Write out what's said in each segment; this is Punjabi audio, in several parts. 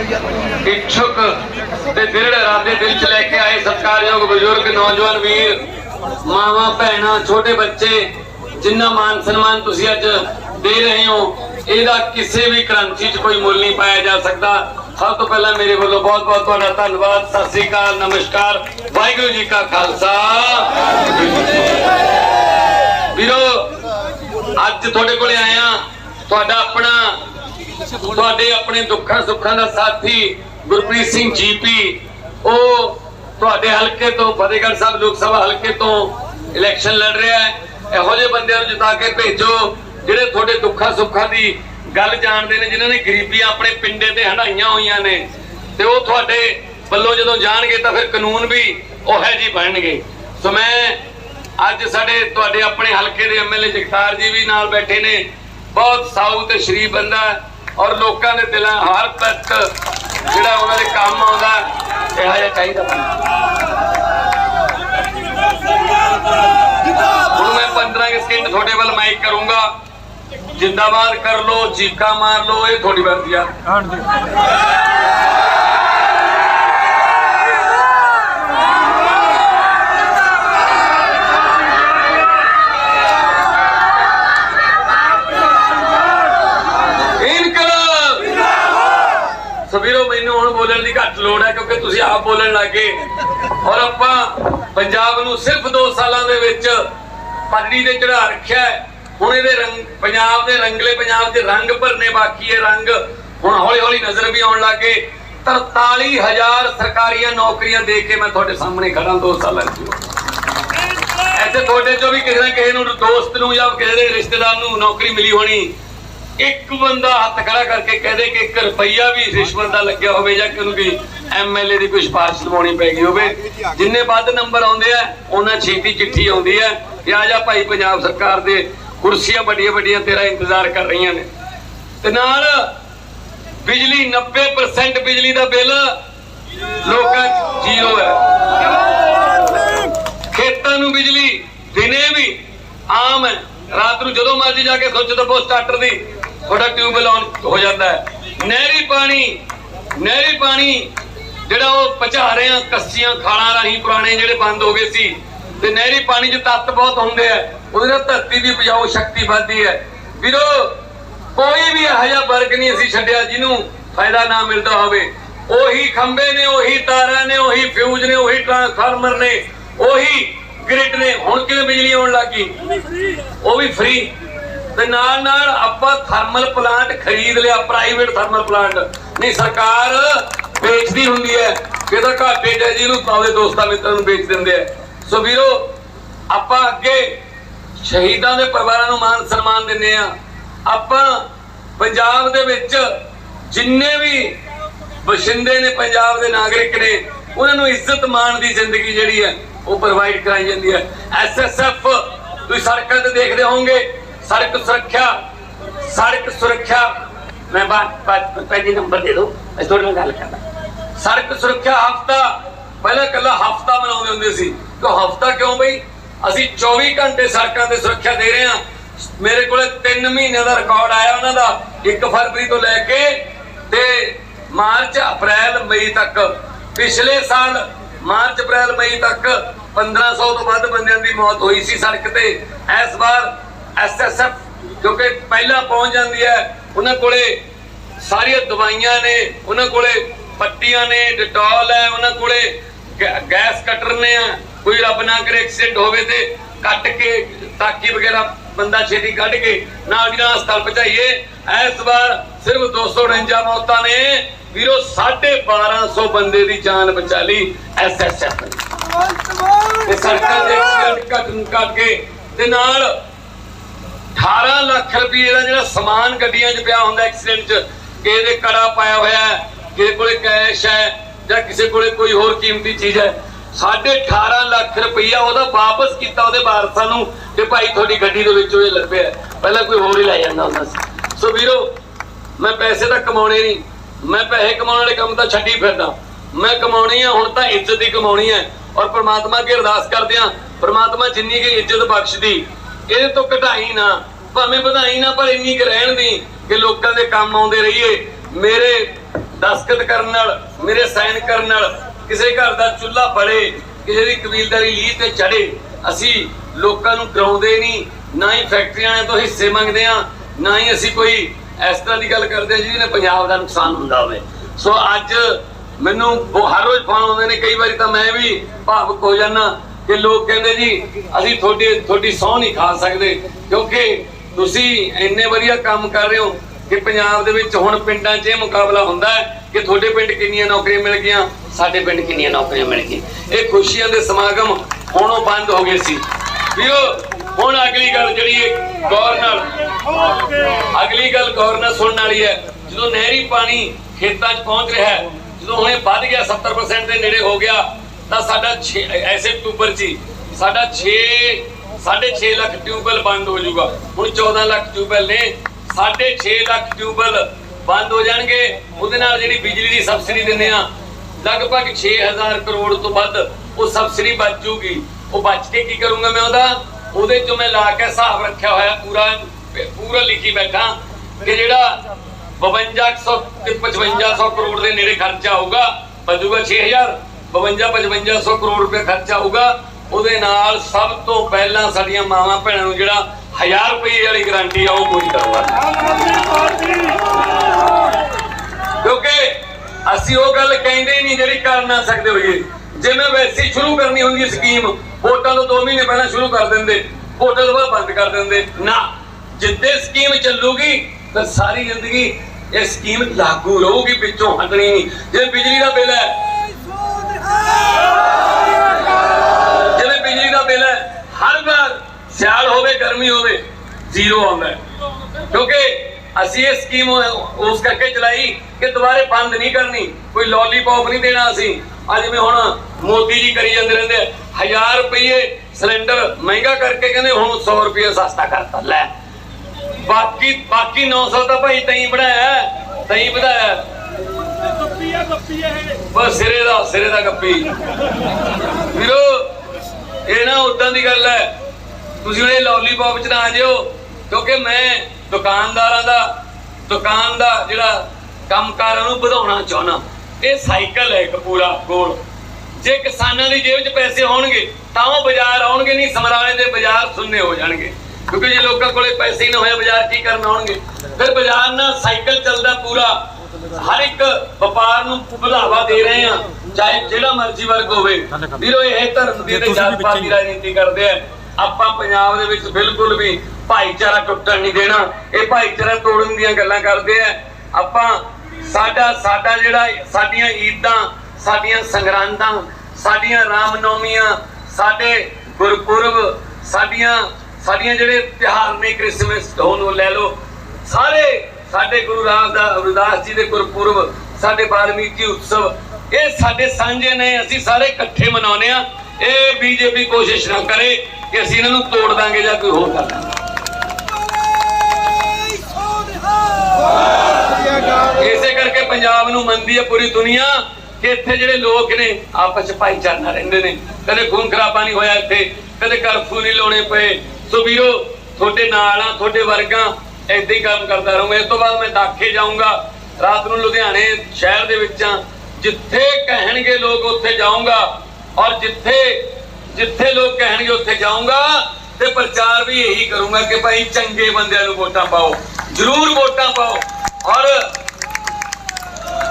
ਇੱਛੁਕ ਤੇ ਦ੍ਰਿੜ ਇਰਾਦੇ ਦਿਲ ਚ ਲੈ ਕੇ ਆਏ ਸਤਿਕਾਰਯੋਗ ਬਜ਼ੁਰਗ ਨੌਜਵਾਨ ਵੀਰ, ਮਾਵਾਂ, ਭੈਣਾਂ, ਛੋਟੇ ਬੱਚੇ, ਜਿੰਨਾ ਮਾਨ ਸਨਮਾਨ ਤੁਸੀਂ ਅੱਜ ਦੇ ਰਹੇ ਹੋ, ਇਹਦਾ ਕਿਸੇ ਵੀ ਕਰੰਸੀ 'ਚ ਕੋਈ ਮੁੱਲ ਨਹੀਂ ਪਾਇਆ ਜਾ ਸਕਦਾ। ਸਭ ਤੋਂ ਪਹਿਲਾਂ ਮੇਰੇ ਵੱਲੋਂ ਬਹੁਤ ਬਹੁਤ ਤੁਹਾਡਾ ਧੰਨਵਾਦ, ਸਤਿ ਸ੍ਰੀ ਅਕਾਲ, ਨਮਸਕਾਰ, ਵਾਹਿਗੁਰੂ ਜੀ ਕਾ ਖਾਲਸਾ। ਵੀਰੋ, ਅੱਜ ਤੁਹਾਡੇ ਕੋਲੇ ਆਇਆ, ਤੁਹਾਡਾ ਆਪਣਾ ਤੁਹਾਡੇ ਆਪਣੇ ਦੁੱਖਾਂ ਸੁੱਖਾਂ ਦਾ ਸਾਥੀ ਗੁਰਪ੍ਰੀਤ ਸਿੰਘ ਜੀਪੀ ਉਹ ਤੁਹਾਡੇ ਹਲਕੇ ਤੋਂ, ਫਤਿਹਗੜ੍ਹ ਸਾਹਿਬ ਲੋਕ ਸਭਾ ਹਲਕੇ ਤੋਂ ਇਲੈਕਸ਼ਨ ਲੜ ਰਿਹਾ ਹੈ। ਇਹੋ ਜਿਹੇ ਬੰਦਿਆਂ ਨੂੰ ਜਿਤਾ ਕੇ ਭੇਜੋ, ਜਿਹੜੇ ਤੁਹਾਡੇ ਦੁੱਖਾਂ ਸੁੱਖਾਂ ਦੀ ਗੱਲ ਜਾਣਦੇ ਨੇ, ਜਿਨ੍ਹਾਂ ਨੇ ਗਰੀਬੀਆਂ ਆਪਣੇ ਪਿੰਡੇ ਤੇ ਹੰਡਾਈਆਂ ਹੋਈਆਂ ਨੇ, ਤੇ ਉਹ ਤੁਹਾਡੇ ਵੱਲੋਂ ਜਦੋਂ ਜਾਣਗੇ ਤਾਂ ਫਿਰ ਕਾਨੂੰਨ ਵੀ ਉਹ ਹੈ ਜੀ ਬਣਨਗੇ। ਸੋ ਮੈਂ ਅੱਜ ਸਾਡੇ, ਤੁਹਾਡੇ ਆਪਣੇ ਹਲਕੇ ਦੇ ਐਮਐਲਏ ਜਗਤਾਰ ਜੀ ਵੀ ਨਾਲ ਬੈਠੇ ਨੇ। ਬਹੁਤ ਸਾਊ ਤੇ ਸ਼ਰੀਫ ਬੰਦਾ ਔਰ ਲੋਕਾਂ ਦੇ ਦਿਲਾਂ ਹਰ ਤੱਕ ਜਿਹੜਾ ਉਹਨਾਂ ਦੇ ਕੰਮ ਆਉਂਦਾ ਇਹੋ ਜਿਹਾ ਚਾਹੀਦਾ। ਹੁਣ ਮੈਂ 15 ਸਕਿੰਟ ਤੁਹਾਡੇ ਵੱਲ ਮਾਈਕ ਕਰੂੰਗਾ। ਜਿੰਦਾਬਾਦ ਕਰ ਲੋ ਚੀਕਾ ਮਾਰ ਲੋ ਇਹ ਤੁਹਾਡੀ ਵਰਦੀ ਆ। ਇਨਕਲਾਬ ਸਵੀਰੋ, ਮੈਨੂੰ ਹੁਣ ਬੋਲਣ ਦੀ ਘੱਟ ਲੋੜ ਹੈ ਕਿਉਂਕਿ ਤੁਸੀਂ ਆਪ ਬੋਲਣ ਲੱਗੇ ਔਰ ਆਪਾਂ ਪੰਜਾਬ ਨੂੰ ਸਿਰਫ 2 ਸਾਲਾਂ ਦੇ ਵਿੱਚ ਪਗੜੀ ਤੇ ਚੜਾ ਰੱਖਿਆ ਹੁਣ ਇਹਦੇ ਰੰਗ, ਪੰਜਾਬ ਦੇ ਰੰਗਲੇ ਪੰਜਾਬ ਦੇ ਰੰਗ ਭਰਨੇ ਬਾਕੀ ਹੈ ਰੰਗ। ਹੁਣ ਹੌਲੀ ਹੌਲੀ ਨਜ਼ਰ ਵੀ ਆਉਣ ਲੱਗੇ 43000 ਸਰਕਾਰੀਆਂ ਨੌਕਰੀਆਂ ਦੇ ਕੇ ਮੈਂ ਤੁਹਾਡੇ ਸਾਹਮਣੇ ਖੜਾ 2 ਸਾਲਾਂ ਚ। ਇੱਥੇ ਤੁਹਾਡੇ ਚੋਂ ਵੀ ਕਿਸੇ ਨਾ ਕਿਸੇ ਨੂੰ ਦੋਸਤ ਨੂੰ ਜਾਂ ਕਿਸੇ ਦੇ ਰਿਸ਼ਤੇਦਾਰ ਨੂੰ ਨੌਕਰੀ ਮਿਲੀ ਹੋਣੀ। ਇੱਕ ਬੰਦਾ ਹੱਥ ਖੜਾ ਕਰਕੇ ਕਹਦੇ ਕਿ 1 ਰੁਪਈਆ ਵੀ ਰਿਸ਼ਵਤ ਦਾ ਲੱਗਿਆ ਹੋਵੇ ਜਾਂ ਕਿ ਵੀ ਐਮਐਲਏ ਦੀ ਕੋਈ ਸਿਫਾਰਿਸ਼ ਲਵਾਉਣੀ ਪੈ ਗਈ ਹੋਵੇ। ਜਿੰਨੇ ਵੱਧ ਨੰਬਰ ਆਉਂਦੇ ਆ, ਉਹਨਾਂ ਛੇਤੀ ਚਿੱਠੀ ਆਉਂਦੀ ਹੈ ਕਿ ਆ ਜਾ ਭਾਈ ਪੰਜਾਬ ਸਰਕਾਰ ਦੇ ਕੁਰਸੀਆਂ ਵੱਡੀਆਂ ਵੱਡੀਆਂ ਤੇਰਾ ਇੰਤਜ਼ਾਰ ਕਰ ਰਹੀਆਂ ਨੇ। ਤੇ ਨਾਲ ਬਿਜਲੀ 90% ਬਿਜਲੀ ਦਾ ਬਿੱਲ ਲੋਕਾਂ ਜ਼ੀਰੋ ਹੈ। ਖੇਤਾਂ ਨੂੰ ਬਿਜਲੀ ਦਿਨੇ ਵੀ ਆਮ ਹੈ। ਰਾਤ ਨੂੰ ਜਦੋਂ ਮਰਜ਼ੀ ਜਾ ਕੇ ਸੁੱਚ ਦਬੋ ਸਟਾਰਟਰ ਦੀ ਤੁਹਾਡਾ ਟਿਊਬਵੈਲ ਆਨ ਹੋ ਜਾਂਦਾ ਹੈ। ਨਹਿਰੀ ਪਾਣੀ ਨਹਿਰੀ ਪਾਣੀ ਜਿਹੜਾ ਉਹ ਪਹੁੰਚਾ ਰਹੇ ਆ ਕੱਸੀਆਂ ਖਾਲਾਂ ਰਾਹੀਂ ਪੁਰਾਣੇ ਜਿਹੜੇ ਬੰਦ ਹੋ ਗਏ ਸੀ। ਤੇ ਨਹਿਰੀ ਪਾਣੀ 'ਚ ਤੱਤ ਬਹੁਤ ਹੁੰਦੇ ਆ। ਉਹਦੇ ਨਾਲ ਧਰਤੀ ਦੀ ਉਪਜਾਊ ਸ਼ਕਤੀ ਵੱਧਦੀ ਹੈ। ਵੀਰੋ, ਕੋਈ ਵੀ ਇਹੋ ਵਰਗ ਨਹੀਂ ਅਸੀਂ ਛੱਡਿਆ ਜਿਹਨੂੰ ਫਾਇਦਾ ਨਾ ਮਿਲਦਾ ਹੋਵੇ। ਉਹੀ ਖੰਭੇ ਨੇ, ਉਹੀ ਤਾਰਾਂ ਨੇ, ਉਹੀ ਫਿਊਜ਼ ਨੇ, ਉਹੀ ਟਰਾਂਸਫਾਰਮਰ ਨੇ, ਉਹੀ ਗ੍ਰਿਡ ਨੇ। ਹੁਣ ਕਿਵੇਂ ਬਿਜਲੀ ਆਉਣ ਲੱਗੀ ਉਹ ਵੀ ਫ੍ਰੀ ਤੇ ਨਾਲ ਨਾਲ ਆਪਾਂ ਥਰਮਲ ਪਲਾਂਟ ਖਰੀਦ ਲਿਆ ਪ੍ਰਾਈਵੇਟ ਥਰਮਲ ਪਲਾਂਟ ਨਹੀਂ, ਸਰਕਾਰ ਵੇਚਦੀ ਹੁੰਦੀ ਹੈ। ਕਿਹਦਾ ਘਾਟੇ ਚ ਜੀ ਇਹਨੂੰ ਆਪਣੇ ਦੋਸਤਾਂ ਮਿੱਤਰਾਂ ਨੂੰ ਵੇਚ ਦਿੰਦੇ ਆ। ਸੋ ਵੀਰੋ, ਆਪਾਂ ਅੱਗੇ ਸ਼ਹੀਦਾਂ ਦੇ ਪਰਿਵਾਰਾਂ ਨੂੰ ਮਾਨ ਸਨਮਾਨ ਦਿੰਦੇ ਆ। ਆਪਾਂ ਪੰਜਾਬ ਦੇ ਵਿੱਚ ਜਿੰਨੇ ਵੀ ਵਸਿੰਦੇ ਨੇ, ਪੰਜਾਬ ਦੇ ਨਾਗਰਿਕ ਨੇ, ਉਹਨਾਂ ਨੂੰ ਇੱਜ਼ਤ ਮਾਣ ਦੀ ਜ਼ਿੰਦਗੀ ਜਿਹੜੀ ਹੈ, ਉਹ ਪ੍ਰੋਵਾਈਡ ਕਰਾਈ ਜਾਂਦੀ ਹੈ। ਐਸਐਸਐਫ ਤੁਸੀਂ ਸੜਕਾਂ ਤੇ ਦੇਖਦੇ ਹੋਵੋਗੇ ਸੜਕ ਸੁਰੱਖਿਆ ਸੜਕ ਸੁਰੱਖਿਆ। ਮੈਂ ਬਾਤ ਪਹਿਲੀ ਨੰਬਰ ਦੇ ਦੋ ਅਸੀਂ ਤੁਹਾਡੇ ਨਾਲ ਗੱਲ ਕਰਦਾ। ਸੜਕ ਸੁਰੱਖਿਆ ਹਫਤਾ, ਪਹਿਲਾਂ ਕੱਲਾ ਹਫਤਾ ਮਨਾਉਂਦੇ ਹੁੰਦੇ ਸੀ। ਕਿ ਹਫਤਾ ਕਿਉਂ ਬਈ? ਅਸੀਂ 24 ਘੰਟੇ ਸੜਕਾਂ ਤੇ ਸੁਰੱਖਿਆ ਦੇ ਰਹੇ ਹਾਂ। ਮੇਰੇ ਕੋਲੇ 3 ਮਹੀਨੇ ਦਾ ਰਿਕਾਰਡ ਆਇਆ ਉਹਨਾਂ ਦਾ 1 ਫਰਵਰੀ ਤੋਂ ਲੈ ਕੇ ਤੇ ਮਾਰਚ, ਅਪ੍ਰੈਲ, ਮਈ ਤੱਕ। ਪਿਛਲੇ ਸਾਲ ਮਾਰਚ, ਅਪ੍ਰੈਲ, ਮਈ ਤੱਕ 1500 ਤੋਂ ਵੱਧ ਬੰਦਿਆਂ ਦੀ ਮੌਤ ਹੋਈ ਸੀ ਸੜਕ ਤੇ। ਇਸ ਵਾਰ ਐਸਐਸਐਫ ਕਿਉਂਕਿ ਪਹਿਲਾਂ ਪਹੁੰਚ ਜਾਂਦੀ ਹੈ ਉਹਨਾਂ ਕੋਲੇ ਸਾਰੀਆਂ ਦਵਾਈਆਂ ਨੇ ਉਹਨਾਂ ਕੋਲੇ ਪੱਟੀਆਂ ਨੇ ਡਟੋਲ ਹੈ ਉਹਨਾਂ ਕੋਲੇ ਗੈਸ ਕਟਰ ਨੇ ਆ ਕੋਈ ਰੱਬ ਨਾ ਕਰੇ ਐਕਸੀਡੈਂਟ ਹੋਵੇ ਤੇ ਕੱਟ ਕੇ ਤਾਕੀ ਵਗੈਰਾ ਬੰਦਾ ਛੇਤੀ ਕੱਢ ਕੇ ਨਾਲ ਦੀ ਨਾਲ ਹਸਪਤਾਲ ਪਹੁੰਚਾਈਏ। ਇਸ ਵਾਰ ਸਿਰਫ 249 ਮੌਤਾਂ ਨੇ। ਵੀਰੋ 1250 ਬੰਦੇ ਦੀ ਜਾਨ ਬਚਾ ਲਈ ਐਸਐਸਐਫ ਨੇ। ਤੇ ਸੜਕਾਂ ਦੇ ਐਕਸੀਡੈਂਟ ਘਟ ਘਟ ਕੇ ਤੇ ਨਾਲ 18 ਲੱਖ ਰੁਪਏ ਦਾ ਜਿਹੜਾ ਸਮਾਨ ਗੱਡੀਆਂ 'ਚ ਪਿਆ ਹੁੰਦਾ ਐਕਸੀਡੈਂਟ 'ਚ ਕਿਸੇ ਦੇ ਕੜਾ ਪਾਇਆ ਹੋਇਆ ਹੈ ਕਿਸੇ ਕੋਲੇ ਕੈਸ਼ ਹੈ, ਜਾਂ ਕਿਸੇ ਕੋਲੇ ਕੋਈ ਹੋਰ ਕੀਮਤੀ ਚੀਜ਼ ਹੈ। ਸਾਢੇ 18 ਲੱਖ ਰੁਪਈਆ ਉਹਦਾ ਵਾਪਸ ਕੀਤਾ ਉਹਦੇ ਵਾਰਸਾਂ ਨੂੰ ਕਿ ਭਾਈ ਤੁਹਾਡੀ ਗੱਡੀ ਦੇ ਵਿੱਚੋਂ ਇਹ ਲੱਭਿਆ ਪਹਿਲਾਂ ਕੋਈ ਹੋਰ ਹੀ ਲੈ ਜਾਂਦਾ ਹੁੰਦਾ ਸੀ। ਸੋ ਵੀਰੋ, ਮੈਂ ਪੈਸੇ ਤਾਂ ਕਮਾਉਣੇ ਨਹੀਂ। ਮੈਂ ਪੈਸੇ ਕਮਾਉਣ ਵਾਲੇ ਕੰਮ ਤਾਂ ਛੱਡੀ ਫਿਰਦਾ। ਮੈਂ ਕਮਾਉਣੀ ਆ, ਹੁਣ ਤਾਂ ਇੱਜ਼ਤ ਹੀ ਕਮਾਉਣੀ ਹੈ। ਔਰ ਪ੍ਰਮਾਤਮਾ ਅੱਗੇ ਅਰਦਾਸ ਕਰਦੇ ਆ ਪ੍ਰਮਾਤਮਾ ਜਿੰਨੀ ਕੀ ਇੱਜ਼ਤ ਬਖਸ਼ਦੀ ਇਹਦੇ ਤੋਂ ਘਟਾਈ ਨਾ, ਭਾਵੇਂ ਵਧਾਈ ਨਾ, ਪਰ ਇੰਨੀ ਕੁ ਰਹਿਣ ਦੀ ਕਿ ਲੋਕਾਂ ਦੇ ਕੰਮ ਆਉਂਦੇ ਰਹੀਏ। ਮੇਰੇ ਦਸਖਤ ਕਰਨ ਨਾਲ, ਮੇਰੇ ਸਾਈਨ ਕਰਨ ਨਾਲ ਕਿਸੇ ਘਰ ਦਾ ਚੁੱਲ੍ਹਾ ਬੜੇ ਕਿਸੇ ਦੀ ਕਬੀਲਦਾਰੀ ਲੀਹ ਤੇ ਚੜੇ ਅਸੀਂ ਲੋਕਾਂ ਨੂੰ ਡਰਾਉਂਦੇ ਨਹੀਂ, ਨਾ ਹੀ ਫੈਕਟਰੀਆਂ ਵਾਲਿਆਂ ਤੋਂ ਹਿੱਸੇ ਮੰਗਦੇ ਆ ਨਾ ਹੀ ਅਸੀਂ ਕੋਈ ਇਸ ਤਰ੍ਹਾਂ ਦੀ ਗੱਲ ਕਰਦੇ ਹਾਂ ਜਿਹਦੇ ਨਾਲ ਪੰਜਾਬ ਦਾ ਨੁਕਸਾਨ ਹੁੰਦਾ ਹੋਵੇ। ਸੋ ਅੱਜ ਮੈਨੂੰ ਹਰ ਰੋਜ਼ ਫੋਨ ਆਉਂਦੇ ਨੇ, ਕਈ ਵਾਰੀ ਤਾਂ ਮੈਂ ਵੀ ਭਾਵੁਕ ਹੋ ਜਾਂਦਾ। ਕਿ ਲੋਕ ਕਹਿੰਦੇ ਜੀ, ਅਸੀਂ ਤੁਹਾਡੀ ਤੁਹਾਡੀ ਸਹੁੰ ਨਹੀਂ ਖਾ ਸਕਦੇ, ਕਿਉਂਕਿ ਤੁਸੀਂ ਇੰਨੇ ਵਧੀਆ ਕੰਮ ਕਰ ਰਹੇ ਹੋ ਕਿ ਪੰਜਾਬ ਦੇ ਵਿੱਚ ਹੁਣ ਪਿੰਡਾਂ 'ਚ ਇਹ ਮੁਕਾਬਲਾ ਹੁੰਦਾ ਹੈ ਕਿ ਤੁਹਾਡੇ ਪਿੰਡ ਕਿੰਨੀਆਂ ਨੌਕਰੀਆਂ ਮਿਲ ਗਈਆਂ, ਸਾਡੇ ਪਿੰਡ ਕਿੰਨੀਆਂ ਨੌਕਰੀਆਂ ਮਿਲ ਗਈਆਂ। ਇਹ ਖੁਸ਼ੀਆਂ ਦੇ ਸਮਾਗਮ ਹੁਣ ਉਹ ਬੰਦ ਹੋ ਗਏ ਸੀ। ਵੀਰੋ, ਹੁਣ ਅਗਲੀ ਗੱਲ ਜਿਹੜੀ ਹੈ, ਗੌਰ ਨਾਲ। ਅਗਲੀ ਗੱਲ ਗੌਰ ਨਾਲ ਸੁਣਨ ਵਾਲੀ ਹੈ, ਜਦੋਂ ਨਹਿਰੀ ਪਾਣੀ ਖੇਤਾਂ 'ਚ ਪਹੁੰਚ ਰਿਹਾ ਹੈ, ਜਦੋਂ ਹੁਣੇ ਵੱਧ ਗਿਆ 70% ਦੇ ਨੇੜੇ ਹੋ ਗਿਆ ਤਾਂ ਸਾਡਾ ਛੇ- ਐਸੇ ਅਕਤੂਬਰ 'ਚ ਸਾਡਾ 6 6.5 ਲੱਖ ਟਿਊਬਵੈਲ ਬੰਦ ਹੋ ਜਾਊਗਾ। ਹੁਣ 14 ਲੱਖ ਟਿਊਬਵੈਲ ਨੇ। 6.5 ਲੱਖ ਟਿਊਬਵੈਲ ਬੰਦ ਹੋ ਜਾਣਗੇ। ਉਹਦੇ ਨਾਲ ਜਿਹੜੀ ਬਿਜਲੀ ਦੀ ਸਬਸਿਡੀ ਦਿੰਦੇ ਆ ਲਗਭਗ 6000 ਕਰੋੜ ਤੋਂ ਵੱਧ ਉਹ ਸਬਸਿਡੀ ਬਚ ਜੂਗੀ। ਉਹ ਬਚ ਕੇ ਕੀ ਕਰੂੰਗਾ ਮੈਂ ਉਹਦਾ? ਉਹਦੇ ਚੋਂ ਮੈਂ ਲਾ ਕੇ ਹਿਸਾਬ ਰੱਖਿਆ ਹੋਇਆ ਪੂਰਾ ਪੂਰਾ ਲਿਖੀ ਬੈਠਾ ਕਿ ਜਿਹੜਾ 5200 ਤੇ 5500 ਕਰੋੜ ਦੇ ਨੇੜੇ ਖਰਚਾ ਆਊਗਾ ਬਚੂਗਾ 6000 52 5500 ਕਰੋੜ ਰੁਪਏ ਖਰਚਾ ਆਊਗਾ। ਉਹਦੇ ਨਾਲ ਸਭ ਤੋਂ ਪਹਿਲਾਂ ਸਾਡੀਆਂ ਮਾਵਾਂ ਭੈਣਾਂ ਨੂੰ ਜਿਹੜਾ 1000 ਰੁਪਏ ਵਾਲੀ ਗਾਰੰਟੀ ਆ, ਉਹ ਪੂਰੀ ਕਰਵਾ ਕਿਉਂਕਿ ਅਸੀਂ ਉਹ ਗੱਲ ਕਹਿੰਦੇ ਨਹੀਂ ਜਿਹੜੀ ਕਰ ਨਾ ਸਕਦੇ ਹੋਈਏ। ਜਿਵੇਂ ਵੈਸੀ ਸ਼ੁਰੂ ਕਰਨੀ ਹੁੰਦੀ ਸਕੀਮ, ਵੋਟਾਂ ਤੋਂ 2 ਮਹੀਨੇ ਪਹਿਲਾਂ ਸ਼ੁਰੂ ਕਰ ਦਿੰਦੇ, ਵੋਟਾਂ ਤੋਂ ਬਾਅਦ ਬੰਦ ਕਰ ਦਿੰਦੇ। ਨਾ, ਜਿੱਦੇ ਸਕੀਮ ਚੱਲੂਗੀ, ਤਾਂ ਸਾਰੀ ਜ਼ਿੰਦਗੀ ਇਹ ਸਕੀਮ ਲਾਗੂ ਰਹੂਗੀ ਵਿੱਚੋਂ ਹਟਣੀ ਨਹੀਂ। ਜੇ ਬਿਜਲੀ ਦਾ ਬਿੱਲ ਹੈ ਜਿਵੇਂ ਬਿਜਲੀ ਦਾ ਬਿੱਲ ਹੈ, ਹਰ ਵਾਰ ਸਿਆਲ ਹੋਵੇ, ਗਰਮੀ ਹੋਵੇ, ਜ਼ੀਰੋ ਆਉਂਦਾ ਕਿਉਂਕਿ ਅਸੀਂ ਇਹ ਸਕੀਮ ਉਸ ਕਰਕੇ ਚਲਾਈ ਕਿ ਦੁਬਾਰੇ ਬੰਦ ਨਹੀਂ ਕਰਨੀ, ਕੋਈ ਲੋਲੀਪੌਪ ਨਹੀਂ ਦੇਣਾ ਅਸੀਂ। ਅੱਜ ਜਿਵੇਂ ਹੁਣ ਮੋਦੀ ਜੀ ਕਰੀ ਜਾਂਦੇ ਰਹਿੰਦੇ ਆ 1000 ਰੁਪਏ ਸਿਲੰਡਰ ਮਹਿੰਗਾ ਕਰਕੇ ਕਹਿੰਦੇ ਹੁਣ 100 ਰੁਪਏ ਸਸਤਾ ਕਰਤਾ, ਲੈ। ਬਾਕੀ ਬਾਕੀ 900 ਤਾਂ ਭਾਈ ਤਈ ਬਣਾਇਆ ਤਈ ਵਧਾਇਆ। ਗੱਪੀ ਗੱਪੀ ਇਹ? ਬਸ ਸਿਰੇ ਦਾ ਸਿਰੇ ਦਾ ਗੱਪੀ। ਵੀਰੋ, ਇਹ ਨਾ ਉਦਾਂ ਦੀ ਗੱਲ ਹੈ। ਤੁਸੀਂ ਉਹਨੇ ਲੋਲੀਪੌਪ ਚ ਨਾ ਆ ਜਿਓ, ਕਿਉਂਕਿ ਮੈਂ ਦੁਕਾਨਦਾਰਾਂ ਦਾ, ਦੁਕਾਨ ਦਾ ਜਿਹੜਾ ਕੰਮਕਾਰਾਂ ਨੂੰ ਵਧਾਉਣਾ ਚਾਹਣਾ ਇਹ ਸਾਈਕਲ ਹੈ ਇੱਕ ਪੂਰਾ ਗੋਲ। ਜੇ ਕਿਸਾਨਾਂ ਦੀ ਜੇਬ 'ਚ ਪੈਸੇ ਹੋਣਗੇ, ਤਾਂ ਉਹ ਬਾਜ਼ਾਰ ਆਉਣਗੇ ਨਹੀਂ, ਸਮਰਾਲੇ ਦੇ ਬਾਜ਼ਾਰ ਸੁੰਨੇ ਹੋ ਜਾਣਗੇ। ਕਿਉਂਕਿ ਜੇ ਲੋਕਾਂ ਕੋਲੇ ਪੈਸੇ ਹੀ ਨਾ ਹੋਏ, ਬਾਜ਼ਾਰ ਕੀ ਕਰਨ ਆਉਣਗੇ? ਫਿਰ ਬਾਜ਼ਾਰ ਨਾਲ ਸਾਈਕਲ ਚੱਲਦਾ ਪੂਰਾ। ਹਰ ਇੱਕ ਵਪਾਰ ਨੂੰ ਵਧਾਵਾ ਦੇ ਰਹੇ ਆ ਚਾਹੇ ਜਿਹੜਾ ਮਰਜ਼ੀ ਵਰਗ ਹੋਵੇ। ਵੀਰੋ ਇਹ ਧਰਮ ਦੀ ਤੇ ਜਾਤ ਪਾਤ ਦੀ ਰਾਜਨੀਤੀ ਕਰਦੇ ਆ ਆਪਾਂ ਪੰਜਾਬ ਦੇ ਵਿੱਚ ਬਿਲਕੁਲ ਵੀ ਭਾਈਚਾਰਾ ਟੁੱਟਣ ਨਹੀਂ ਦੇਣਾ। ਇਹ ਭਾਈਚਾਰਾ ਤੋੜਨ ਦੀਆਂ ਗੱਲਾਂ ਕਰਦੇ ਆ। ਆਪਾਂ ਸਾਡਾ ਸਾਡਾ ਜਿਹੜਾ ਸਾਡੀਆਂ ਈਦਾਂ ਸਾਡੀਆਂ ਸੰਗਰਾਂਦਾਂ ਸਾਡੀਆਂ ਰਾਮਨੌਮੀਆਂ ਸਾਡੇ ਗੁਰਪੁਰਬ ਸਾਡੀਆਂ ਸਾਡੀਆਂ ਜਿਹੜੇ ਤਿਉਹਾਰ ਨੇ ਕ੍ਰਿਸਮਸ ਨੂੰ ਲੈ ਲਓ ਸਾਰੇ ਸਾਡੇ ਗੁਰੂ ਰਾਮਦਾਸ ਅਮਰਦਾਸ ਜੀ ਦੇ ਗੁਰਪੁਰਬ, ਸਾਡੇ ਬਾਲਮੀਕੀ ਉਤਸਵ, ਇਹ ਸਾਡੇ ਸਾਂਝੇ ਨੇ, ਅਸੀਂ ਸਾਰੇ ਇਕੱਠੇ ਮਨਾਉਂਦੇ ਆ ਇਹ ਬੀਜੇਪੀ ਕੋਸ਼ਿਸ਼ ਨਾ ਕਰੇ ਕਿ ਅਸੀਂ ਇਹਨਾਂ ਨੂੰ ਤੋੜ ਦਾਂਗੇ ਜਾਂ ਕੋਈ ਹੋਰ ਕਰ ਦਾਂਗੇ। ਇਸੇ ਕਰਕੇ ਪੰਜਾਬ ਨੂੰ ਮੰਨਦੀ ਹੈ ਪੂਰੀ ਦੁਨੀਆ ਕਿ ਇੱਥੇ ਜਿਹੜੇ ਲੋਕ ਨੇ, ਆਪਸ ਚ ਭਾਈਚਾਰਾ ਨਾਲ ਰਹਿੰਦੇ ਨੇ। ਕਦੇ ਖੂਨ ਖਰਾਬਾ ਨਹੀਂ ਹੋਇਆ ਇੱਥੇ, ਕਦੇ ਕਰਫਿਊ ਨਹੀਂ ਲਾਉਣੇ ਪਏ। ਸੋ ਵੀਰੋ, ਤੁਹਾਡੇ ਨਾਲ ਆ, ਤੁਹਾਡੇ ਵਰਗਾ ਏਦਾਂ ਹੀ ਕੰਮ ਕਰਦਾ ਰਹੂੰਗਾ। ਇਸ ਤੋਂ ਬਾਅਦ ਮੈਂ ਦਾਖੇ ਜਾਊਂਗਾ, ਰਾਤ ਨੂੰ ਲੁਧਿਆਣੇ ਸ਼ਹਿਰ ਦੇ ਵਿੱਚ। ਆ ਜਿੱਥੇ ਕਹਿਣਗੇ ਲੋਕ ਉੱਥੇ ਜਾਊਂਗਾ ਔਰ ਜਿੱਥੇ ਜਿੱਥੇ ਲੋਕ ਕਹਿਣਗੇ ਉੱਥੇ ਜਾਊਂਗਾ ਤੇ ਪ੍ਰਚਾਰ ਵੀ ਇਹੀ ਕਰੂੰਗਾ ਕਿ ਭਾਈ ਚੰਗੇ ਬੰਦਿਆਂ ਨੂੰ ਵੋਟਾਂ ਪਾਓ, ਜ਼ਰੂਰ ਵੋਟਾਂ ਪਾਓ ਔਰ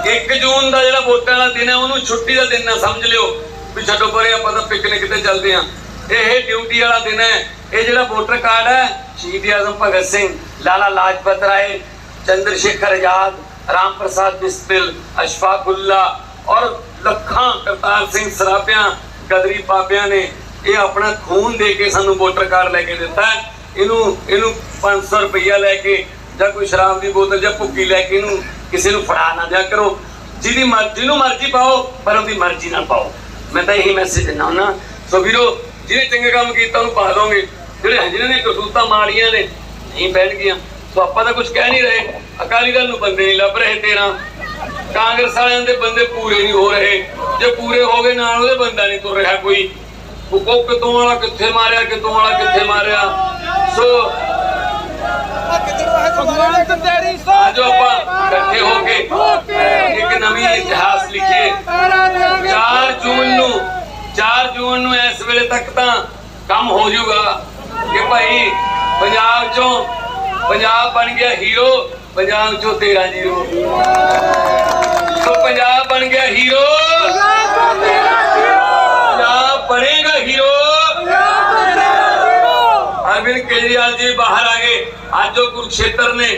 1 ਜੂਨ ਦਾ ਜਿਹੜਾ ਵੋਟਾਂ ਦਾ ਦਿਨ ਹੈ, ਉਹਨੂੰ ਛੁੱਟੀ ਦਾ ਦਿਨ ਨਾ ਸਮਝ ਲਿਓ ਵੀ ਛੱਡੋ ਪਰੇ ਆਪਾਂ ਤਾਂ ਪਿਕਨਿਕ ਤੇ ਚੱਲਦੇ ਆਂ ਇਹ ਡਿਊਟੀ ਵਾਲਾ ਦਿਨ ਹੈ। ਇਹ ਜਿਹੜਾ ਵੋਟਰ ਕਾਰਡ ਹੈ, ਸ਼ਹੀਦ ਆਜ਼ਮ ਭਗਤ ਸਿੰਘ, ਲਾਲਾ ਲਾਜਪਤ ਰਾਏ, ਚੰਦਰ ਸ਼ੇਖਰ ਆਜ਼ਾਦ, ਰਾਮ ਪ੍ਰਸਾਦ ਬਿਸਤਿਲ, ਅਸ਼ਫਾਕੁੱਲਾ ਔਰ ਲੱਖਾਂ ਕਰਤਾਰ ਸਿੰਘ ਸਰਾਭਿਆਂ, ਗਦਰੀ ਬਾਬਿਆਂ ਨੇ ਇਹ ਆਪਣਾ ਖੂਨ ਦੇ ਕੇ ਸਾਨੂੰ ਵੋਟਰ ਕਾਰਡ ਲੈ ਕੇ ਦਿੱਤਾ ਹੈ। ਇਹਨੂੰ ਇਹਨੂੰ 500 ਰੁਪਈਆ ਲੈ ਕੇ ਜਾਂ ਕੋਈ ਸ਼ਰਾਬ ਦੀ ਬੋਤਲ ਜਾਂ ਭੁੱਕੀ ਲੈ ਕੇ ਇਹਨੂੰ ਕਿਸੇ ਨੂੰ ਫੜਾ ਨਾ ਦਿਆ ਕਰੋ। ਜਿਹਦੀ ਮਰਜ਼ੀ ਨੂੰ ਮਰਜ਼ੀ ਪਾਓ, ਪਰ ਉਹਦੀ ਮਰਜ਼ੀ ਨਾ ਪਾਓ। ਮੈਂ ਤਾਂ ਇਹੀ ਮੈਸੇਜ ਦਿੰਦਾ ਹਾਂ ਸੋ ਵੀਰੋ ਜਿਹਨੇ ਚੰਗੇ ਕੰਮ ਕੀਤਾ, ਉਹਨੂੰ ਪਾ ਦੋਗੇ ਜਿਹੜੇ ਜਿਹਨਾਂ ਨੇ ਕਰਤੂਤਾਂ ਮਾੜੀਆਂ ਨੇ, ਨਹੀਂ ਬੈਠ ਸੋ ਆਪਾਂ ਤਾਂ ਕੁਝ ਕਹਿ ਨਹੀਂ ਰਹੇ। ਅਕਾਲੀ ਦਲ ਨੂੰ ਬੰਦੇ ਨਹੀਂ ਲੱਭ ਰਹੇ ਤੇਰਾ। ਕਾਂਗਰਸ ਵਾਲਿਆਂ ਦੇ ਬੰਦੇ ਪੂਰੇ ਨਹੀਂ ਹੋ ਰਹੇ। ਜੇ ਪੂਰੇ ਹੋ ਗਏ ਨਾਲ, ਉਹਦੇ ਬੰਦਾ ਨਹੀਂ ਤੁਰ ਰਿਹਾ ਕੋਈ। ਉਹ ਕਿਤੋਂ ਵਾਲਾ ਕਿੱਥੇ ਮਾਰਿਆ, ਕਿਤੋਂ ਵਾਲਾ ਕਿੱਥੇ ਮਾਰਿਆ। ਸੋ ਜੋ ਆਪਾਂ ਇਕੱਠੇ ਹੋ ਕੇ ਇੱਕ ਨਵੀਂ ਇਤਿਹਾਸ ਲਿਖੀਏ 4 ਜੂਨ ਨੂੰ 4 ਜੂਨ ਨੂੰ ਇਸ ਵੇਲੇ ਤੱਕ ਤਾਂ ਕੰਮ ਹੋ ਜਾਊਗਾ ਕਿ ਭਾਈ ਪੰਜਾਬ ਚੋਂ ਪੰਜਾਬ ਬਣ ਗਿਆ ਹੀਰੋ ਪੰਜਾਬ ਚੋਂ 13 ਜ਼ੀਰੋ। ਸੋ ਪੰਜਾਬ ਬਣ ਗਿਆ ਹੀਰੋ ਪੰਜਾਬ ਬਣੇਗਾ ਹੀਰੋ ਅਰਵਿੰਦ ਕੇਜਰੀਵਾਲ ਜੀ ਬਾਹਰ ਆ ਗਏ। ਅੱਜ ਉਹ ਕੁਰਕਸ਼ੇਤਰ ਨੇ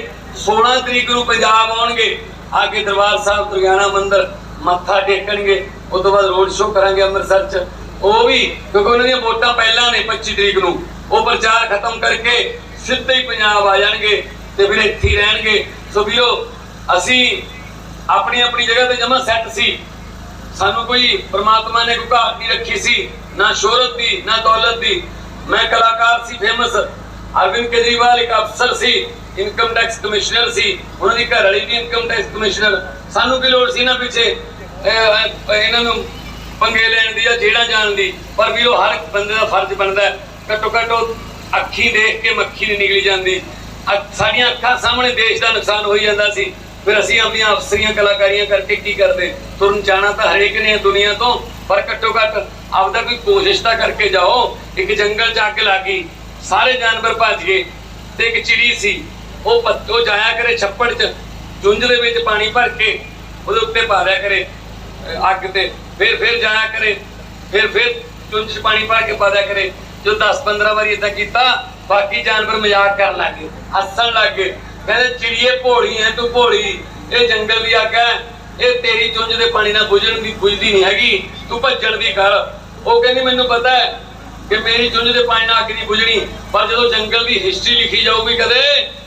16 ਤਰੀਕ ਨੂੰ ਪੰਜਾਬ ਆਉਣਗੇ। ਆ ਕੇ ਦਰਬਾਰ ਸਾਹਿਬ, ਦੁਰਗਿਆਣਾ ਮੰਦਿਰ ਮੱਥਾ ਟੇਕਣਗੇ। ਉਸ ਤੋਂ ਬਾਅਦ ਰੋਡ ਸ਼ੋਅ ਕਰਾਂਗੇ ਅੰਮ੍ਰਿਤਸਰ ਚ। ਉਹ ਵੀ, ਕਿਉਂਕਿ ਉਹਨਾਂ ਦੀਆਂ ਵੋਟਾਂ ਪਹਿਲਾਂ ਨੇ 25 ਤਰੀਕ ਨੂੰ। ਉਹ ਪ੍ਰਚਾਰ ਖਤਮ ਕਰਕੇ ਸਿੱਧੇ ਹੀ ਪੰਜਾਬ ਆ ਜਾਣਗੇ ਤੇ ਫਿਰ ਇੱਥੇ ਹੀ ਰਹਿਣਗੇ। ਸੋ ਵੀਰੋ, ਅਸੀਂ ਆਪਣੀ ਆਪਣੀ ਜਗ੍ਹਾ ਤੇ ਜਮਾ ਸੈੱਟ ਸੀ। ਸਾਨੂੰ ਕੋਈ ਪ੍ਰਮਾਤਮਾ ਨੇ ਕੋਈ ਘਾਟ ਨਹੀਂ ਰੱਖੀ ਸੀ, ਨਾ ਸ਼ੋਹਰਤ ਦੀ, ਨਾ ਦੌਲਤ ਦੀ। ਮੈਂ ਕਲਾਕਾਰ ਸੀ ਫੇਮਸ ਅਰਵਿੰਦ ਕੇਜਰੀਵਾਲ ਇੱਕ ਅਫਸਰ ਸੀ ਇਨਕਮ ਟੈਕਸ ਕਮਿਸ਼ਨਰ ਸੀ। ਉਹਨਾਂ ਦੀ ਘਰ ਵਾਲੀ ਵੀ ਇਨਕਮ ਟੈਕਸ ਕਮਿਸ਼ਨਰ ਸਾਨੂੰ ਕੀ ਲੋੜ ਸੀ ਨਾ ਪਿੱਛੇ? ਇਹਨਾਂ ਨੂੰ ਪੰਗੇ ਲੈਣ ਦੀ ਜਾਂ ਜਿਹੜਾ ਜਾਣ ਦੀ। ਪਰ ਵੀ ਉਹ ਹਰ ਬੰਦੇ ਦਾ ਫਰਜ਼ ਬਣਦਾ ਘੱਟੋ ਘੱਟ ਉਹ ਅੱਖੀ ਦੇਖ ਕੇ ਮੱਖੀ ਨਹੀਂ ਨਿਕਲੀ ਜਾਂਦੀ। ਸਾਡੀਆਂ ਅੱਖਾਂ ਸਾਹਮਣੇ ਦੇਸ਼ ਦਾ ਨੁਕਸਾਨ ਹੋਈ ਜਾਂਦਾ ਸੀ। ਫਿਰ ਅਸੀਂ ਆਪਣੀਆਂ ਅਫਸਰੀਆਂ, ਕਲਾਕਾਰੀਆਂ ਕਰਕੇ ਕੀ ਕਰਦੇ? ਤੁਰਨ ਜਾਣਾ ਤਾਂ ਹਰੇਕ ਨੇ ਦੁਨੀਆ ਤੋਂ। ਪਰ ਘੱਟੋ ਘੱਟ ਆਪਦਾ ਕੋਈ ਕੋਸ਼ਿਸ਼ ਤਾਂ ਕਰਕੇ ਜਾਓ। ਇੱਕ ਜੰਗਲ ਜਾ ਕੇ ਲੱਗੀ ਸਾਰੇ ਜਾਨਵਰ ਭੱਜ ਗਏ। ਤੇ ਇੱਕ ਚਿੜੀ ਸੀ। ਉਹ ਪੱਤ- ਜਾਇਆ ਕਰੇ ਛੱਪੜ 'ਚ। ਚੁੰਝ ਦੇ ਵਿੱਚ ਪਾਣੀ ਭਰ ਕੇ ਉਹਦੇ ਉੱਤੇ ਪਾ ਦਿਆ ਕਰੇ। ਅੱਗ ਤੇ ਫਿਰ ਫਿਰ ਜਾਇਆ ਕਰੇ, ਫਿਰ ਫਿਰ ਚੁੰਝ ਪਾਣੀ ਭਰ ਕੇ ਪਾ ਕਰੇ। ਜੋ 10 15 ਵਾਰੀ ਇਦਾਂ ਕੀਤਾ, ਬਾਕੀ ਜਾਨਵਰ ਮਜ਼ਾਕ ਕਰਨ ਲੱਗ ਗਏ, ਹੱਸਣ ਲੱਗ ਕਹਿੰਦੇ, ਚਿੜੀਏ ਭੋਲੀ ਐ, ਤੂੰ ਭੋਲੀ। ਇਹ ਜੰਗਲ ਦੀ ਅੱਗ ਹੈ ਇਹ ਤੇਰੀ ਚੁੰਝ ਦੇ ਪਾਣੀ ਨਾਲ ਬੁਝਣ ਦੀ, ਬੁਝਦੀ ਨਹੀਂ ਹੈਗੀ। ਤੂੰ ਭੱਜਣ ਦੀ ਕਰ। ਉਹ ਕਹਿੰਦੀ, ਮੈਨੂੰ ਪਤਾ ਹੈ ਕਿ ਮੇਰੀ ਚੁੰਝ ਦੇ ਪਾਣੀ ਨਾਲ ਅੱਗ ਨਹੀਂ ਬੁਝਣੀ, ਪਰ ਜਦੋਂ ਜੰਗਲ ਦੀ ਹਿਸਟਰੀ ਲਿਖੀ ਜਾਊਗੀ ਕਦੇ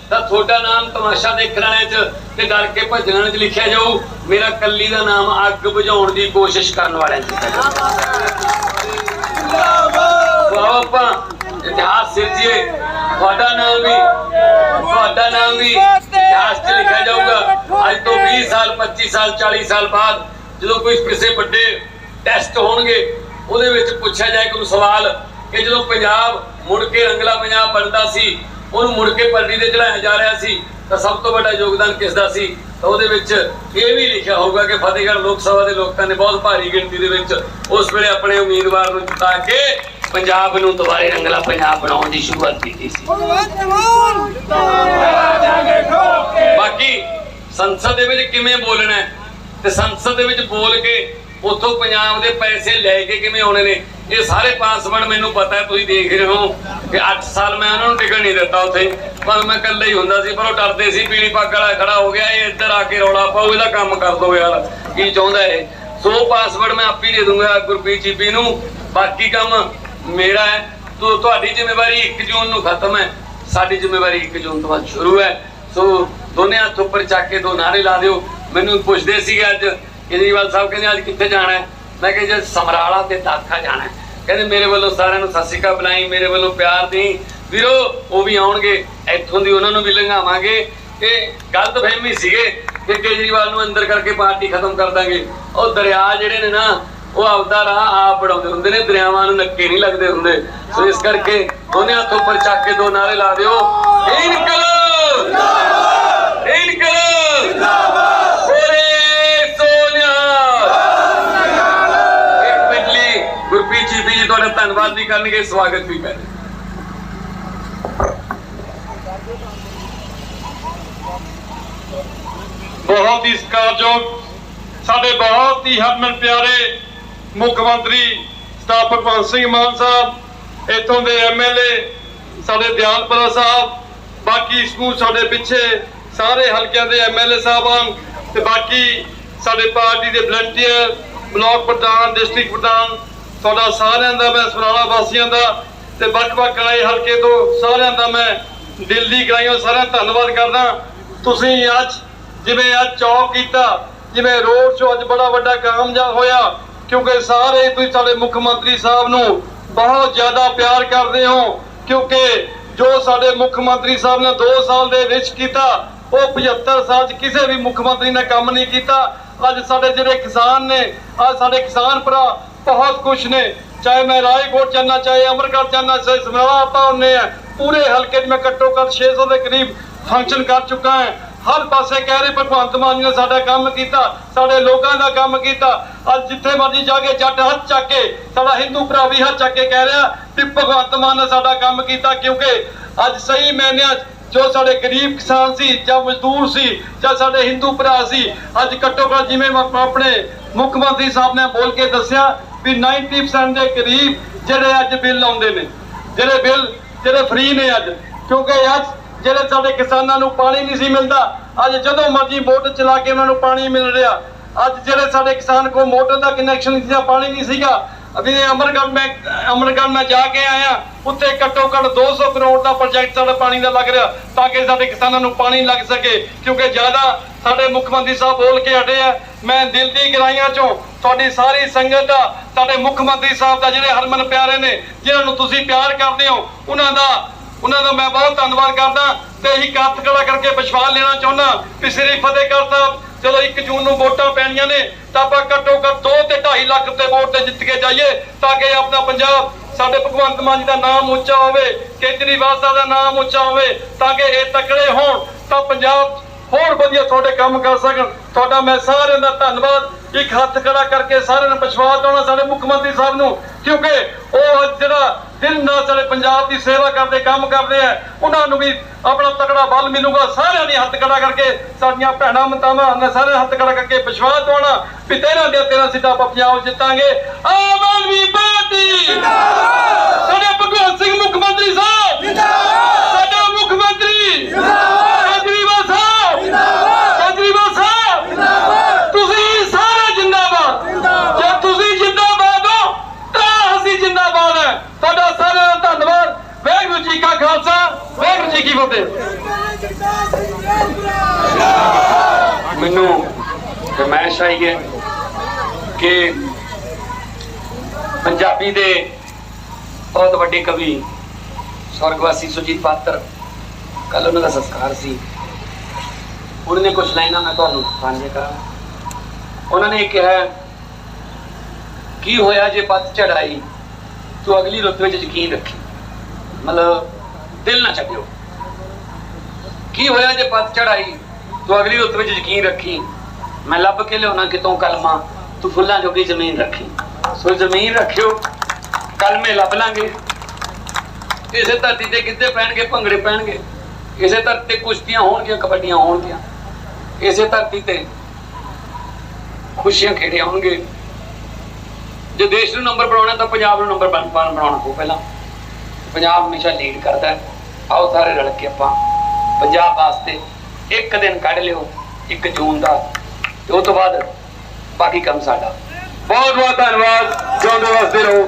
ਤਾਂ ਤੁਹਾਡਾ ਨਾਮ ਤਮਾਸ਼ਾ ਦੇਖਣ ਵਾਲਿਆਂ 'ਚ ਤੇ ਡਰ ਕੇ ਭੱਜਣ 'ਚ ਲਿਖਿਆ ਜਾਊ। ਮੇਰਾ ਕੱਲੀ ਦਾ ਨਾਮ ਅੱਗ ਬੁਝਾਉਣ ਦੀ ਕੋਸ਼ਿਸ਼ ਕਰਨ ਵਾਲਿਆਂ 'ਚ ਲਿਖਿਆ ਇਤਿਹਾਸ ਸਿਰਜੀਏ। ਤੁਹਾਡਾ ਨਾਮ ਵੀ, ਤੁਹਾਡਾ ਨਾਮ ਵੀ ਇਤਿਹਾਸ 'ਚ ਲਿਖਿਆ ਜਾਊਗਾ। ਅੱਜ ਤੋਂ 20 ਸਾਲ 25 ਸਾਲ 40 ਸਾਲ ਬਾਅਦ ਜਦੋਂ ਕੋਈ ਕਿਸੇ ਵੱਡੇ ਟੈਸਟ ਹੋਣਗੇ, ਉਹਦੇ ਵਿੱਚ ਪੁੱਛਿਆ ਜਾਏ ਕੋਈ ਸਵਾਲ ਕਿ ਜਦੋਂ ਪੰਜਾਬ ਮੁੜ ਕੇ ਰੰਗਲਾ ਪੰਜਾਬ ਬਣਦਾ ਸੀ ਉਹਨੂੰ ਮੁੜ ਕੇ ਪਰੜੀ ਤੇ ਚੜਾਇਆ ਜਾ ਰਿਹਾ ਸੀ ਤਾਂ ਸਭ ਤੋਂ ਵੱਡਾ ਯੋਗਦਾਨ ਕਿਸ ਦਾ ਸੀ? ਤਾਂ ਉਹਦੇ ਵਿੱਚ ਇਹ ਵੀ ਲਿਖਿਆ ਹੋਊਗਾ ਕਿ ਫਤਿਹਗੜ੍ਹ ਲੋਕ ਸਭਾ ਦੇ ਲੋਕਾਂ ਨੇ ਬਹੁਤ ਭਾਰੀ ਗਿਣਤੀ ਦੇ ਵਿੱਚ ਉਸ ਵੇਲੇ ਆਪਣੇ ਉਮੀਦਵਾਰ ਨੂੰ ਜਿਤਾ ਕੇ ਪੰਜਾਬ ਨੂੰ ਦੁਬਾਰੇ ਰੰਗਲਾ ਪੰਜਾਬ ਬਣਾਉਣ ਦੀ ਸ਼ੁਰੂਆਤ ਕੀਤੀ ਸੀ। ਬਾਕੀ ਸੰਸਦ ਦੇ ਵਿੱਚ ਕਿਵੇਂ ਬੋਲਣਾ ਹੈ? ਤੇ ਸੰਸਦ ਦੇ ਵਿੱਚ ਬੋਲ ਕੇ ਉੱਥੋਂ ਪੰਜਾਬ ਦੇ ਪੈਸੇ ਲੈ ਕੇ ਕਿਵੇਂ ਆਉਣੇ ਨੇ? ਇਹ ਸਾਰੇ ਪਾਸਵਰਡ ਮੈਨੂੰ ਪਤਾ ਹੈ, ਤੁਸੀਂ ਦੇਖ ਰਹੇ ਹੋ ਕਿ 8 ਸਾਲ ਮੈਂ ਉਹਨਾਂ ਨੂੰ ਟਿਕਣ ਨਹੀਂ ਦਿੱਤਾ ਉੱਥੇ। ਪਰ ਮੈਂ ਇਕੱਲਾ ਹੀ ਹੁੰਦਾ ਸੀ, ਪਰ ਉਹ ਡਰਦੇ ਸੀ, ਪੀਲੀ ਪੱਗ ਵਾਲਾ ਖੜਾ ਹੋ ਗਿਆ, ਇਹ ਇੱਧਰ ਆ ਕੇ ਰੌਲਾ ਪਾਓ ਇਹਦਾ ਕੰਮ ਕਰ ਦੋ ਯਾਰ, ਕੀ ਚਾਹੁੰਦਾ ਇਹ? ਸੋ ਪਾਸਵਰਡ ਮੈਂ ਆਪ ਹੀ ਦੇ ਦੂੰਗਾ ਗੁਰਪ੍ਰੀਤ ਜੀਪੀ ਨੂੰ। ਬਾਕੀ ਕੰਮ ਮੇਰਾ ਹੈ, ਤੋ ਤੁਹਾਡੀ ਜ਼ਿੰਮੇਵਾਰੀ 1 ਜੂਨ ਨੂੰ ਖਤਮ ਹੈ, ਸਾਡੀ ਜ਼ਿੰਮੇਵਾਰੀ 1 ਜੂਨ ਤੋਂ ਬਾਅਦ ਸ਼ੁਰੂ ਹੈ। ਸੋ ਦੋਨੇ ਹੱਥ ਉੱਪਰ ਚੱਕ ਕੇ ਦੋ ਨਾਰੇ ਲਾ ਦਿਓ। ਮੈਨੂੰ ਪੁੱਛਦੇ ਸੀਗੇ ਅੱਜ ਕੇਜਰੀਵਾਲ ਸਾਹਿਬ ਕਹਿੰਦੇ ਅੱਜ ਕਿੱਥੇ ਜਾਣਾ ਮੈਂ ਕਿਹਾ ਜੀ ਸਮਰਾਲਾ ਤੇ ਦਾਖਾ ਜਾਣਾ ਕਹਿੰਦੇ ਮੇਰੇ ਵੱਲੋਂ ਸਾਰਿਆਂ ਨੂੰ ਸਤਿ ਸ਼੍ਰੀ ਅਕਾਲ ਬੁਲਾਈ, ਮੇਰੇ ਵੱਲੋਂ ਪਿਆਰ ਦੀ ਵੀਰੋ, ਉਹ ਵੀ ਆਉਣਗੇ, ਇੱਥੋਂ ਦੀ ਉਹਨਾਂ ਨੂੰ ਵੀ ਲੰਘਾਵਾਂਗੇ। ਇਹ ਗਲਤ ਫਹਿਮੀ ਸੀਗੇ ਕਿ ਕੇਜਰੀਵਾਲ ਨੂੰ ਅੰਦਰ ਕਰਕੇ ਪਾਰਟੀ ਖਤਮ ਕਰ ਦਾਂਗੇ। ਉਹ ਦਰਿਆ ਜਿਹੜੇ ਨੇ ਨਾ, ਉਹ ਆਪਦਾ ਰਾਹ ਆਪ ਬਣਾਉਂਦੇ ਹੁੰਦੇ ਨੇ, ਦਰਿਆਵਾਂ ਨੂੰ ਨੱਕੇ ਨਹੀਂ ਲੱਗਦੇ ਹੁੰਦੇ। ਸੋ ਇਸ ਕਰਕੇ ਦੋਨੇ ਹੱਥ ਉੱਪਰ ਚੱਕ ਕੇ ਦੋ ਨਾਰੇ ਲਾ ਦਿਓ। ਇਨਕਲਾਬ ਇਨਕਲਾਬ ਜਿੰਦਾਬਾਦ ਧੰਨਵਾਦ ਵੀ ਕਰਨਗੇ, ਸਵਾਗਤ ਵੀ ਕਰਨਗੇ। ਬਹੁਤ ਹੀ ਸਤਿਕਾਰਯੋਗ ਸਾਡੇ ਬਹੁਤ ਹੀ ਹਰਮਨ ਪਿਆਰੇ ਮੁੱਖ ਮੰਤਰੀ ਸਟਾਫ ਭਗਵੰਤ ਸਿੰਘ ਮਾਨ ਸਾਹਿਬ, ਇੱਥੋਂ ਦੇ ਐਮਐਲਏ ਸਾਡੇ ਦਿਆਲਪੁਰਾ ਸਾਹਿਬ, ਬਾਕੀ ਸਕੂਲ ਸਾਡੇ ਪਿੱਛੇ ਸਾਰੇ ਹਲਕਿਆਂ ਦੇ ਐਮਐਲਏ ਸਾਹਿਬਾਨ ਤੇ ਬਾਕੀ ਸਾਡੇ ਪਾਰਟੀ ਦੇ ਵਲੰਟੀਅਰ, ਬਲਾਕ ਪ੍ਰਧਾਨ, ਡਿਸਟ੍ਰਿਕਟ ਪ੍ਰਧਾਨ ਤੁਹਾਡਾ ਸਾਰਿਆਂ ਦਾ ਮੈਂ ਸਮਰਾਲਾ ਵਾਸੀਆਂ ਦਾ ਤੇ ਵੱਖ-ਵੱਖ ਕਰਾਈ ਹਲਕੇ ਤੋਂ ਸਾਰਿਆਂ ਦਾ ਮੈਂ। ਦਿਲ ਦੀ ਗਰਾਈਆਂ ਸਾਰਿਆਂ ਧੰਨਵਾਦ ਕਰਦਾ। ਤੁਸੀਂ ਅੱਜ ਜਿਵੇਂ ਅੱਜ ਚੌਕ ਕੀਤਾ, ਜਿਵੇਂ ਰੋਡ ਸ਼ੋ ਅੱਜ ਬੜਾ ਵੱਡਾ ਕਾਮਯਾਬ ਹੋਇਆ, ਕਿਉਂਕਿ ਸਾਰੇ ਤੁਸੀਂ ਸਾਡੇ ਮੁੱਖ ਮੰਤਰੀ ਸਾਹਿਬ ਨੂੰ ਬਹੁਤ ਜ਼ਿਆਦਾ ਪਿਆਰ ਕਰਦੇ ਹੋ, ਕਿਉਂਕਿ ਜੋ ਸਾਡੇ ਮੁੱਖ ਮੰਤਰੀ ਸਾਹਿਬ ਨੇ 2 ਸਾਲ ਦੇ ਵਿੱਚ ਕੀਤਾ, ਉਹ 75 ਸਾਲ 'ਚ ਕਿਸੇ ਵੀ ਮੁੱਖ ਮੰਤਰੀ ਨੇ ਕੰਮ ਨਹੀਂ ਕੀਤਾ। ਅੱਜ ਸਾਡੇ ਜਿਹੜੇ ਕਿਸਾਨ ਨੇ, ਅੱਜ ਸਾਡੇ ਕਿਸਾਨ ਭਰਾ ਬਹੁਤ ਖੁਸ਼ ਨੇ। ਚਾਹੇ ਮੈਂ ਰਾਏਕੋਟ ਜਾਣਾ ਚਾਹੇ ਅਮਰਗੜ੍ਹ ਜਾਣਾ ਚਾਹੇ ਸਮਰਾਲਾ ਆਪਾਂ ਹੁੰਨੇ ਆ, ਪੂਰੇ ਹਲਕੇ 'ਚ ਮੈਂ ਘੱਟੋ ਘੱਟ 600 ਦੇ ਕਰੀਬ ਫੰਕਸ਼ਨ ਕਰ ਚੁੱਕਾ ਹਾਂ। ਹਰ ਪਾਸੇ ਕਹਿ ਰਹੇ ਭਗਵੰਤ ਮਾਨ ਜੀ ਨੇ ਸਾਡਾ ਕੰਮ ਕੀਤਾ, ਸਾਡੇ ਲੋਕਾਂ ਦਾ ਕੰਮ ਕੀਤਾ। ਅੱਜ ਜਿੱਥੇ ਮਰਜ਼ੀ ਜਾ ਕੇ ਜੱਟ ਹੱਥ ਚੱਕ ਕੇ, ਸਾਡਾ ਹਿੰਦੂ ਭਰਾ ਵੀ ਹੱਥ ਚੱਕ ਕੇ ਕਹਿ ਰਿਹਾ ਕਿ ਭਗਵੰਤ ਮਾਨ ਨੇ ਸਾਡਾ ਕੰਮ ਕੀਤਾ ਕਿਉਂਕਿ ਅੱਜ ਸਹੀ ਮੈਨਿਆਂ 'ਚ ਜੋ ਸਾਡੇ ਗਰੀਬ ਕਿਸਾਨ ਸੀ ਜਾਂ ਮਜ਼ਦੂਰ ਸੀ ਜਾਂ ਸਾਡੇ ਹਿੰਦੂ ਭਰਾ ਸੀ, ਅੱਜ ਘੱਟੋ ਘੱਟ ਜਿਵੇਂ ਮੈਂ ਆਪਣੇ ਮੁੱਖ ਮੰਤਰੀ ਸਾਹਿਬ ਨੇ ਬੋਲ ਕੇ ਦੱਸਿਆ ਵੀ 90% ਦੇ ਕਰੀਬ ਜਿਹੜੇ ਅੱਜ ਬਿੱਲ ਆਉਂਦੇ ਨੇ, ਜਿਹੜੇ ਬਿੱਲ, ਜਿਹੜੇ ਫ੍ਰੀ ਨੇ ਅੱਜ। ਕਿਉਂਕਿ ਅੱਜ ਜਿਹੜੇ ਸਾਡੇ ਕਿਸਾਨਾਂ ਨੂੰ ਪਾਣੀ ਨਹੀਂ ਸੀ ਮਿਲਦਾ, ਅੱਜ ਜਦੋਂ ਮਰਜ਼ੀ ਮੋਟਰ ਚਲਾ ਕੇ ਉਹਨਾਂ ਨੂੰ ਪਾਣੀ ਮਿਲ ਰਿਹਾ। ਅੱਜ ਜਿਹੜੇ ਸਾਡੇ ਕਿਸਾਨ ਕੋਲ ਮੋਟਰ ਦਾ ਕਨੈਕਸ਼ਨ ਨਹੀਂ ਸੀ ਜਾਂ ਪਾਣੀ ਨਹੀਂ ਸੀਗਾ ਅਸੀਂ ਅਮਰਗੜ੍ਹ ਮੈਂ ਅਮਰਗੜ੍ਹ ਮੈਂ ਜਾ ਕੇ ਆਇਆ। ਉੱਥੇ ਘੱਟੋ ਘੱਟ 200 ਕਰੋੜ ਦਾ ਪ੍ਰੋਜੈਕਟ ਸਾਡਾ ਪਾਣੀ ਦਾ ਲੱਗ ਰਿਹਾ ਤਾਂ ਕਿ ਸਾਡੇ ਕਿਸਾਨਾਂ ਨੂੰ ਪਾਣੀ ਲੱਗ ਸਕੇ, ਕਿਉਂਕਿ ਜ਼ਿਆਦਾ ਸਾਡੇ ਮੁੱਖ ਮੰਤਰੀ ਸਾਹਿਬ ਬੋਲ ਕੇ ਹਟੇ ਆ। ਮੈਂ ਦਿਲ ਦੀ ਗਹਿਰਾਈਆਂ ਚੋਂ ਤੁਹਾਡੀ ਸਾਰੀ ਸੰਗਤ ਦਾ ਸਾਡੇ ਮੁੱਖ ਮੰਤਰੀ ਸਾਹਿਬ ਦਾ ਜਿਹੜੇ ਹਰਮਨ ਪਿਆਰੇ ਨੇ, ਜਿਨ੍ਹਾਂ ਨੂੰ ਤੁਸੀਂ ਪਿਆਰ ਕਰਦੇ ਹੋ, ਉਹਨਾਂ ਦਾ ਉਹਨਾਂ ਦਾ ਮੈਂ ਬਹੁਤ ਧੰਨਵਾਦ ਕਰਦਾ ਤੇ ਇਹੀ ਹੱਥ ਖੜਾ ਕਰਕੇ ਵਿਸ਼ਵਾਸ ਲੈਣਾ ਚਾਹੁੰਦਾ ਕਿ ਸ੍ਰੀ ਫਤਿਹਗੜ੍ਹ ਸਾਹਿਬ ਜਦੋਂ 1 ਜੂਨ ਨੂੰ ਵੋਟਾਂ ਪੈਣੀਆਂ ਨੇ, ਤਾਂ ਆਪਾਂ ਘੱਟੋ ਘੱਟ 2 ਤੇ 2.5 ਲੱਖ ਤੇ ਵੋਟ ਤੇ ਜਿੱਤ ਕੇ ਜਾਈਏ, ਤਾਂ ਕਿ ਆਪਣਾ ਪੰਜਾਬ ਸਾਡੇ ਭਗਵੰਤ ਮਾਨ ਜੀ ਦਾ ਨਾਮ ਉੱਚਾ ਹੋਵੇ, ਕੇਜਰੀਵਾਲ ਸਾਹਿਬ ਦਾ ਨਾਮ ਉੱਚਾ ਹੋਵੇ, ਤਾਂ ਕਿ ਇਹ ਤਕੜੇ ਹੋਣ, ਤਾਂ ਪੰਜਾਬ ਹੋਰ ਵਧੀਆ ਤੁਹਾਡੇ ਕੰਮ ਕਰ ਸਕਣ। ਤੁਹਾਡਾ ਮੈਂ ਸਾਰਿਆਂ ਦਾ ਧੰਨਵਾਦ। ਇੱਕ ਹੱਥ ਖੜਾ ਕਰਕੇ ਸਾਰਿਆਂ ਨੂੰ ਵਿਸ਼ਵਾਸ ਦਿਵਾਉਣਾ ਸਾਡੇ ਮੁੱਖ ਮੰਤਰੀ ਸਾਹਿਬ ਨੂੰ ਕਿਉਂਕਿ ਉਹ ਜਿਹੜਾ ਦਿਨ ਨਾਲ ਸਾਡੇ ਪੰਜਾਬ ਦੀ ਸੇਵਾ ਕਰਦੇ ਕੰਮ ਕਰਦੇ ਆ ਉਹਨਾਂ ਨੂੰ ਵੀ ਆਪਣਾ ਤਕੜਾ ਬਲ ਮਿਲੂਗਾ। ਸਾਰਿਆਂ ਨੇ ਹੱਥ ਖੜਾ ਕਰਕੇ ਸਾਡੀਆਂ ਭੈਣਾਂ ਮਤਾਵਾਂ ਨੇ ਸਾਰੇ ਹੱਥ ਖੜਾ ਕਰਕੇ ਵਿਸ਼ਵਾਸ ਦਿਵਾਉਣਾ ਵੀ ਤੇਰਾਂ ਦੇ ਤੇਰਾਂ ਸੀਟਾਂ ਆਪਾਂ ਪੰਜਾਬ ਜਿੱਤਾਂਗੇ। ਆਮ ਆਦਮੀ ਪਾਰਟੀ! ਸਾਡੇ ਭਗਵੰਤ ਸਿੰਘ ਮੁੱਖ ਮੰਤਰੀ ਸਾਹਿਬ! ਸਾਡਾ ਮੁੱਖ ਮੰਤਰੀ! ਕੇਜਰੀਵਾਲ ਸਾਹਿਬ ਕੇਜਰੀਵਾਲ ਸਾਹਿਬ ਤੁਸੀਂ ਸਾਰੇ ਜਿੰਦਾਬਾਦ ਜੇ ਤੁਸੀਂ ਜਿੰਦਾਬਾਦ ਹੋ ਤਾਂ ਅਸੀਂ ਜਿੰਦਾਬਾਦ ਹੈ ਤੁਹਾਡਾ ਸਾਰਿਆਂ ਦਾ ਧੰਨਵਾਦ ਵਾਹਿਗੁਰੂ ਜੀ ਕਾ ਖਾਲਸਾ ਵਾਹਿਗੁਰੂ ਜੀ ਕੀ ਫਤਿਹ। ਮੈਨੂੰ ਫਰਮਾਇਸ਼ ਆਈ ਹੈ ਕਿ ਪੰਜਾਬੀ ਦੇ ਬਹੁਤ ਵੱਡੇ ਕਵੀ ਸਵਰਗਵਾਸੀ ਸੁਜੀਤ ਪਾਤਰ ਕੱਲ ਉਹਨਾਂ ਦਾ ਸੰਸਕਾਰ ਸੀ। ਉਹਨਾਂ ਨੇ ਕੁਝ ਲਾਈਨਾਂ ਮੈਂ ਤੁਹਾਨੂੰ ਸਾਂਝੇ ਕਰਾਂ ਉਹਨਾਂ ਨੇ ਕਿਹਾ, ਕੀ ਹੋਇਆ ਜੇ ਪੱਤ ਚੜਾਈ ਤੂੰ ਅਗਲੀ ਰੁੱਤ ਵਿੱਚ ਯਕੀਨ ਰੱਖੀ। ਮਤਲਬ ਦਿਲ ਨਾ ਛੱਡਿਓ। ਕੀ ਹੋਇਆ ਜੇ ਪੱਤ ਚੜਾਈ ਤੂੰ ਅਗਲੀ ਰੁੱਤ ਵਿੱਚ ਯਕੀਨ ਰੱਖੀ। ਮੈਂ ਲੱਭ ਕੇ ਲਿਆਉਣਾ ਕਿਤੋਂ ਕਲਮਾ? ਤੂੰ ਫੁੱਲਾਂ ਜੋਗੀ ਜ਼ਮੀਨ ਰੱਖੀ। ਸੋ ਜ਼ਮੀਨ ਰੱਖਿਓ। ਕਲਮੇ ਲੱਭ ਲਾਂਗੇ। ਇਸੇ ਧਰਤੀ ਤੇ ਕਿੱਦੇ ਪੈਣਗੇ ਭੰਗੜੇ ਪੈਣਗੇ ਇਸੇ ਧਰਤੀ ਤੇ ਕੁਸ਼ਤੀਆਂ ਹੋਣਗੀਆਂ, ਕਬੱਡੀਆਂ ਹੋਣਗੀਆਂ। ਇਸੇ ਧਰਤੀ ਤੇ ਖੁਸ਼ੀਆਂ ਖੇੜੇ ਹੋਣਗੇ। ਜੇ ਦੇਸ਼ ਨੂੰ ਨੰਬਰ ਬਣਾਉਣਾ ਤਾਂ ਪੰਜਾਬ ਨੂੰ ਨੰਬਰ ਬਣਾਉਣਾ ਪਊ ਪਹਿਲਾਂ। ਪੰਜਾਬ ਹਮੇਸ਼ਾ ਲੀਡ ਕਰਦਾ ਹੈ। ਆਓ ਸਾਰੇ ਰਲ ਕੇ ਆਪਾਂ ਪੰਜਾਬ ਵਾਸਤੇ ਇੱਕ ਦਿਨ ਕੱਢ ਲਿਓ 1 ਜੂਨ ਦਾ। ਤੇ ਉਸ ਤੋਂ ਬਾਅਦ ਬਾਕੀ ਕੰਮ ਸਾਡਾ। ਬਹੁਤ ਬਹੁਤ ਧੰਨਵਾਦ। ਜਿਉਂਦੇ ਵਾਸਤੇ ਰਹੋ।